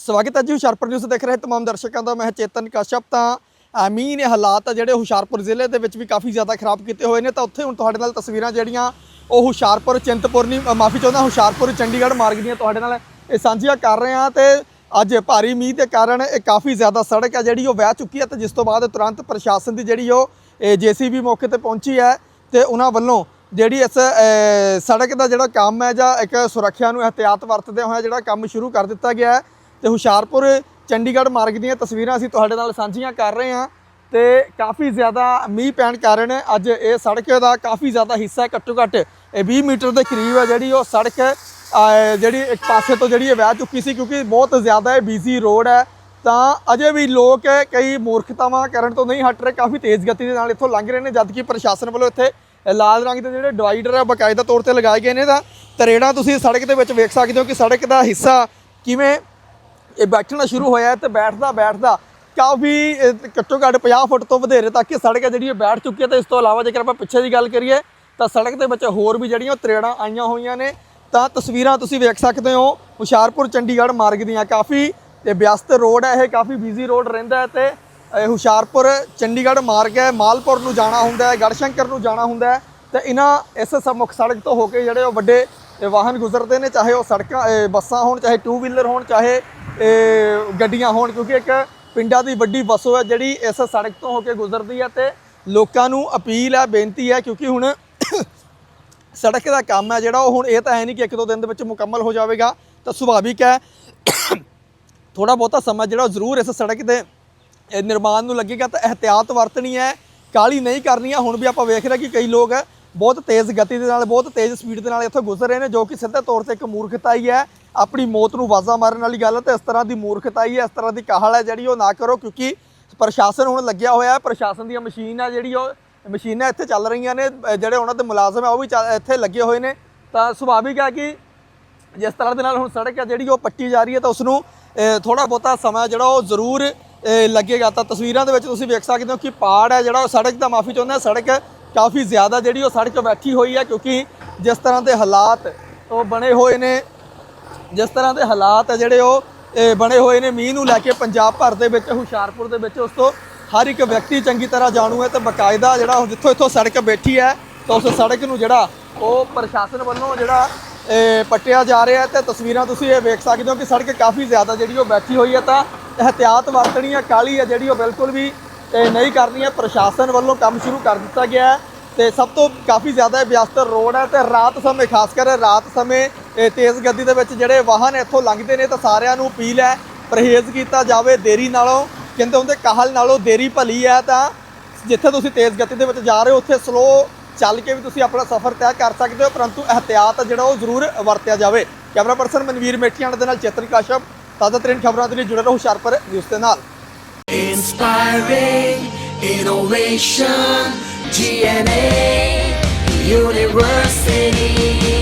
ਸਵਾਗਤ ਹੈ ਜੀ ਹੁਸ਼ਿਆਰਪੁਰ ਨਿਊਜ਼ ਦੇਖ ਰਹੇ ਤਮਾਮ ਦਰਸ਼ਕਾਂ ਦਾ ਮੈਂ ਚੇਤਨ ਕਸ਼ਪ ਤਾਂ ਅ, ਮੀਂਹ ਨੇ ਹਾਲਾਤ ਆ ਜਿਹੜੇ ਹੁਸ਼ਿਆਰਪੁਰ ਜ਼ਿਲ੍ਹੇ ਦੇ ਵਿੱਚ ਵੀ ਕਾਫੀ ਜ਼ਿਆਦਾ ਖਰਾਬ ਕੀਤੇ ਹੋਏ ਨੇ ਤਾਂ ਉੱਥੇ ਹੁਣ ਤੁਹਾਡੇ ਨਾਲ ਤਸਵੀਰਾਂ ਜਿਹੜੀਆਂ ਉਹ ਹੁਸ਼ਿਆਰਪੁਰ ਚਿੰਤਪੁਰ ਨਹੀਂ ਮਾਫੀ ਚਾਹੁੰਦਾ ਹੁਸ਼ਿਆਰਪੁਰ ਚੰਡੀਗੜ੍ਹ ਮਾਰਗ ਦੀਆਂ ਤੁਹਾਡੇ ਨਾਲ ਇਹ ਸਾਂਝੀਆਂ ਕਰ ਰਹੇ ਹਾਂ ਤੇ ਅੱਜ ਭਾਰੀ ਮੀਂਹ ਦੇ ਕਾਰਨ ਇਹ ਕਾਫੀ ਜ਼ਿਆਦਾ ਸੜਕ ਹੈ ਜਿਹੜੀ ਉਹ ਵਹਿ ਚੁੱਕੀ ਹੈ ਤੇ ਜਿਸ ਤੋਂ ਬਾਅਦ ਤੁਰੰਤ ਪ੍ਰਸ਼ਾਸਨ ਦੀ ਜਿਹੜੀ ਉਹ ਜੀਸੀਬੀ ਮੌਕੇ ਤੇ ਪਹੁੰਚੀ ਹੈ ਤੇ ਉਹਨਾਂ ਵੱਲੋਂ ਜਿਹੜੀ ਇਸ ਸੜਕ ਦਾ ਜਿਹੜਾ ਕੰਮ ਹੈ ਜਾਂ ਇੱਕ ਸੁਰੱਖਿਆ ਨੂੰ ਇhtiyਾਤ ਵਰਤਦੇ ਹੋਇਆ ਜਿਹੜਾ ਕੰਮ ਸ਼ੁਰੂ ਕਰ ਦਿੱਤਾ ਗਿਆ ਹੈ। ਤੇ ਹੁਸ਼ਿਆਰਪੁਰ ਚੰਡੀਗੜ੍ਹ ਮਾਰਗ ਦੀਆਂ ਤਸਵੀਰਾਂ ਅਸੀਂ ਤੁਹਾਡੇ ਨਾਲ ਸਾਂਝੀਆਂ ਕਰ ਰਹੇ ਹਾਂ ਤੇ ਕਾਫੀ ਜ਼ਿਆਦਾ ਮੀਂਹ ਪੈਣ ਕਾਰਨ ਅੱਜ ਇਹ ਸੜਕ ਦਾ ਕਾਫੀ ਜ਼ਿਆਦਾ ਹਿੱਸਾ ਘੱਟੋ ਘੱਟ ਇਹ 20 ਮੀਟਰ ਦੇ ਕਰੀਬ ਹੈ ਜਿਹੜੀ ਉਹ ਸੜਕ ਜਿਹੜੀ ਇੱਕ ਪਾਸੇ ਤੋਂ ਜਿਹੜੀ ਇਹ ਵਹਿ ਚੁੱਕੀ ਸੀ ਕਿਉਂਕਿ ਬਹੁਤ ਜ਼ਿਆਦਾ ਇਹ ਬੀਜੀ ਰੋਡ ਹੈ। ਤਾਂ ਅਜੇ ਵੀ ਲੋਕ ਕਈ ਮੂਰਖਤਾਵਾਂ ਕਰਨ ਤੋਂ ਨਹੀਂ ਹਟ ਰਹੇ, ਕਾਫੀ ਤੇਜ਼ ਗਤੀ ਦੇ ਨਾਲ ਇੱਥੋਂ ਲੰਘ ਰਹੇ ਨੇ, ਜਦਕਿ ਪ੍ਰਸ਼ਾਸਨ ਵੱਲੋਂ ਇੱਥੇ ਲਾਲ ਰੰਗ ਦੇ ਜਿਹੜੇ ਡਿਵਾਈਡਰ ਆ, ਬਕਾਇਦਾ ਤੌਰ ਤੇ ਲਗਾਏ ਗਏ ਨੇ। ਤਾਂ ਤਰੇੜਾਂ ਤੁਸੀਂ ਸੜਕ ਦੇ ਵਿੱਚ ਵੇਖ ਸਕਦੇ ਹੋ ਕਿ ਸੜਕ ਦਾ ਹਿੱਸਾ ਕਿਵੇਂ ਇਹ ਬੈਠਣਾ ਸ਼ੁਰੂ ਹੋਇਆ ਹੈ ਤੇ ਬੈਠਦਾ ਬੈਠਦਾ ਕਾਫੀ ਘੱਟੋ ਘੱਟ 50 ਫੁੱਟ ਤੋਂ ਵਧੇਰੇ ਤੱਕ ਇਹ ਸੜਕ ਹੈ ਜਿਹੜੀ ਇਹ ਬੈਠ ਚੁੱਕੀ ਹੈ ਤੇ ਇਸ ਤੋਂ ਇਲਾਵਾ ਜੇਕਰ ਆਪਾਂ ਪਿੱਛੇ ਦੀ ਗੱਲ ਕਰੀਏ ਤਾਂ ਸੜਕ ਦੇ ਵਿੱਚ ਹੋਰ ਵੀ ਜਿਹੜੀਆਂ ਤਰੇੜਾਂ ਆਈਆਂ ਹੋਈਆਂ ਨੇ, ਤਾਂ ਤਸਵੀਰਾਂ ਤੁਸੀਂ ਵੇਖ ਸਕਦੇ ਹੋ ਹੁਸ਼ਿਆਰਪੁਰ, ਚੰਡੀਗੜ੍ਹ ਮਾਰਗ ਦੀਆਂ ਕਾਫੀ ਤੇ ਵਿਅਸਤ ਰੋਡ ਹੈ, ਇਹ ਕਾਫੀ ਬਿਜ਼ੀ ਰੋਡ ਰਹਿੰਦਾ ਹੈ ਤੇ, ਇਹ ਹੁਸ਼ਿਆਰਪੁਰ, ਚੰਡੀਗੜ੍ਹ ਮਾਰਗ ਹੈ, ਮਾਲਪੁਰ ਨੂੰ ਜਾਣਾ ਹੁੰਦਾ ਹੈ, ਗੜਸ਼ੰਕਰ ਨੂੰ ਜਾਣਾ ਹੁੰਦਾ ਹੈ ਤੇ ਇਹਨਾਂ ਇਸ ਮੁੱਖ ਸੜਕ ਤੋਂ ਹੋ ਕੇ ਜਿਹੜੇ ਉਹ ਵੱਡੇ ਇਹ ਵਾਹਨ ਗੁਜ਼ਰਦੇ ਨੇ, ਚਾਹੇ ਉਹ ਸੜਕਾਂ ਬੱਸਾਂ ਹੋਣ, ਚਾਹੇ ਟੂ ਵੀਲਰ ਹੋਣ, ਚਾਹੇ ਗੱਡੀਆਂ ਹੋਣ, ਕਿਉਂਕਿ ਇੱਕ ਪਿੰਡਾਂ ਦੀ ਵੱਡੀ ਬੱਸੋ ਹੈ ਜਿਹੜੀ ਇਸ ਸੜਕ ਤੋਂ ਹੋ ਕੇ ਗੁਜ਼ਰਦੀ ਹੈ ਤੇ ਲੋਕਾਂ ਨੂੰ ਅਪੀਲ ਹੈ, ਬੇਨਤੀ ਹੈ, ਕਿਉਂਕਿ ਹੁਣ ਸੜਕ ਦਾ ਕੰਮ ਹੈ ਜਿਹੜਾ, ਉਹ ਹੁਣ ਇਹ ਤਾਂ ਹੈ ਨਹੀਂ ਕਿ ਇੱਕ ਦੋ ਦਿਨ ਦੇ ਵਿੱਚ ਮੁਕੰਮਲ ਹੋ ਜਾਵੇਗਾ, ਤਾਂ ਸੁਭਾਵਿਕ ਹੈ। ਥੋੜਾ ਬਹੁਤਾ ਸਮਾਂ ਜਿਹੜਾ ਜ਼ਰੂਰ ਇਸ ਸੜਕ ਦੇ ਨਿਰਮਾਣ ਨੂੰ ਲੱਗੇਗਾ, ਤਾਂ ਇਹਤਿਆਤ ਵਰਤਣੀ ਹੈ ਕਾਲੀ ਨਹੀਂ ਕਰਨੀ ਹੈ। ਹੁਣ ਵੀ ਆਪਾਂ ਵੇਖ ਰਹੇ ਕਿ ਕਈ ਲੋਕ ਬਹੁਤ ਤੇਜ਼ ਗਤੀ ਦੇ ਨਾਲ, ਬਹੁਤ ਤੇਜ਼ ਸਪੀਡ ਦੇ ਨਾਲ ਇੱਥੋਂ ਗੁਜ਼ਰ ਰਹੇ ਨੇ, ਜੋ ਕਿ ਸਿੱਧੇ ਤੌਰ ਤੇ ਇੱਕ ਮੂਰਖਤਾਈ ਹੈ। ਆਪਣੀ ਮੌਤ ਨੂੰ ਵਾਜ਼ਾ ਮਾਰਨ ਵਾਲੀ ਗੱਲ ਹੈ ਤੇ ਇਸ ਤਰ੍ਹਾਂ ਦੀ ਮੂਰਖਤਾਈ ਹੈ, ਇਸ ਤਰ੍ਹਾਂ ਦੀ ਕਾਹਲ ਹੈ ਜਿਹੜੀ ਉਹ ਨਾ ਕਰੋ, ਕਿਉਂਕਿ ਪ੍ਰਸ਼ਾਸਨ ਹੁਣ ਲੱਗਿਆ ਹੋਇਆ ਹੈ, ਪ੍ਰਸ਼ਾਸਨ ਦੀਆਂ ਮਸ਼ੀਨਾਂ ਜਿਹੜੀ ਉਹ, ਮਸ਼ੀਨਾਂ ਇੱਥੇ ਚੱਲ ਰਹੀਆਂ ਨੇ ਜਿਹੜੇ ਉਹਨਾਂ ਦੇ ਮੁਲਾਜ਼ਮ ਹੈ ਉਹ ਵੀ ਚੱਲ- ਇੱਥੇ ਲੱਗੇ ਹੋਏ ਨੇ। ਤਾਂ ਸੁਭਾਵਿਕ ਹੈ ਕਿ ਜਿਸ ਤਰ੍ਹਾਂ ਦੇ ਨਾਲ ਹੁਣ ਸੜਕ ਹੈ ਜਿਹੜੀ ਉਹ ਪੱਟੀ ਜਾ ਰਹੀ ਹੈ, ਤਾਂ ਉਸ ਨੂੰ ਥੋੜਾ ਬਹੁਤਾ ਸਮਾਂ ਜਿਹੜਾ ਉਹ ਜ਼ਰੂਰ ਲੱਗੇਗਾ। ਤਾਂ ਤਸਵੀਰਾਂ ਦੇ ਵਿੱਚ ਤੁਸੀਂ ਵੇਖ ਸਕਦੇ ਹੋ ਕਿ ਪਾੜ ਹੈ ਜਿਹੜਾ ਉਹ ਸੜਕ ਦਾ ਮਾਫੀ ਚਾਹੁੰਦਾ ਸੜਕ ਕਾਫੀ ਜ਼ਿਆਦਾ ਜਿਹੜੀ ਉਹ ਸੜਕ ਬੈਠੀ ਹੋਈ ਹੈ ਕਿਉਂਕਿ ਜਿਸ ਤਰ੍ਹਾਂ ਦੇ ਹਾਲਾਤ ਉਹ ਬਣੇ ਹੋਏ ਨੇ, ਜਿਸ ਤਰ੍ਹਾਂ ਦੇ ਹਾਲਾਤ ਹੈ ਜਿਹੜੇ ਉਹ ਬਣੇ ਹੋਏ ਨੇ, ਮੀਂਹ ਨੂੰ ਲੈ ਕੇ ਪੰਜਾਬ ਭਰ ਦੇ ਵਿੱਚ, ਹੁਸ਼ਿਆਰਪੁਰ ਦੇ ਵਿੱਚ, ਉਸ ਤੋਂ ਹਰ ਇੱਕ ਵਿਅਕਤੀ ਚੰਗੀ ਤਰ੍ਹਾਂ ਜਾਣੂ ਹੈ ਤੇ ਬਕਾਇਦਾ ਜਿਹੜਾ ਜਿੱਥੋਂ ਇੱਥੋਂ ਸੜਕ ਬੈਠੀ ਹੈ, ਤਾਂ ਉਸ ਸੜਕ ਨੂੰ ਜਿਹੜਾ ਉਹ ਪ੍ਰਸ਼ਾਸਨ ਵੱਲੋਂ ਜਿਹੜਾ ਪੱਟਿਆ ਜਾ ਰਿਹਾ ਹੈ ਤੇ ਤਸਵੀਰਾਂ ਤੁਸੀਂ ਇਹ ਵੇਖ ਸਕਦੇ ਹੋ ਕਿ ਸੜਕ ਕਾਫੀ ਜ਼ਿਆਦਾ ਜਿਹੜੀ ਉਹ ਬੈਠੀ ਹੋਈ ਹੈ, ਤਾਂ ਇਹਤਿਆਤ ਵਰਤਣੀ ਹੈ ਕਾਲੀ ਹੈ ਜਿਹੜੀ ਉਹ ਬਿਲਕੁਲ ਵੀ ਇਹ ਨਹੀਂ ਕਰਨੀਆਂ ਪ੍ਰਸ਼ਾਸਨ ਵੱਲੋਂ ਕੰਮ ਸ਼ੁਰੂ ਕਰ ਦਿੱਤਾ ਗਿਆ ਹੈ ਤੇ ਸਭ ਤੋਂ ਕਾਫੀ ਜ਼ਿਆਦਾ ਵਿਅਸਤ ਰੋਡ ਹੈ ਤੇ ਰਾਤ ਸਮੇਂ, ਖਾਸ ਕਰ ਰਾਤ ਸਮੇਂ ਤੇਜ਼ ਗੱਡੀ ਦੇ ਵਿੱਚ ਜਿਹੜੇ ਵਾਹਨ ਇੱਥੋਂ ਲੰਘਦੇ ਨੇ ਤਾਂ ਸਾਰਿਆਂ ਨੂੰ ਅਪੀਲ ਹੈ ਪਰਹੇਜ਼ ਕੀਤਾ ਜਾਵੇ, ਦੇਰੀ ਨਾਲੋਂ, ਕਹਿੰਦੇ ਹੁੰਦੇ ਕਾਹਲ ਨਾਲੋਂ ਦੇਰੀ ਭਲੀ ਹੈ ਤਾਂ ਜਿੱਥੇ ਤੁਸੀਂ ਤੇਜ਼ ਗਤੀ ਦੇ ਵਿੱਚ ਜਾ ਰਹੇ ਹੋ, ਉੱਥੇ ਸਲੋ ਚੱਲ ਕੇ ਵੀ ਤੁਸੀਂ ਆਪਣਾ ਸਫ਼ਰ ਤੈਅ ਕਰ ਸਕਦੇ ਹੋ, ਪਰੰਤੂ ਇhtiyਾਤ ਜਿਹੜਾ ਉਹ ਜ਼ਰੂਰ ਵਰਤਿਆ ਜਾਵੇ। ਕੈਮਰਾ ਪਰਸਨ ਮਨਵੀਰ ਮੇਠੀਆਣ ਦੇ ਨਾਲ ਚੇਤਨ ਕਾਸ਼ਪ, ਤਾਜ਼ਾ ਤਰੀਨ ਖਬਰਾਂ ਦੇ ਲਈ ਜੁੜੇ ਰਹੋ ਹੁਸ਼ਿਆਰਪੁਰ ਨਿਊਜ਼ ਦੇ ਨਾਲ। Inspiring innovation, GNA University.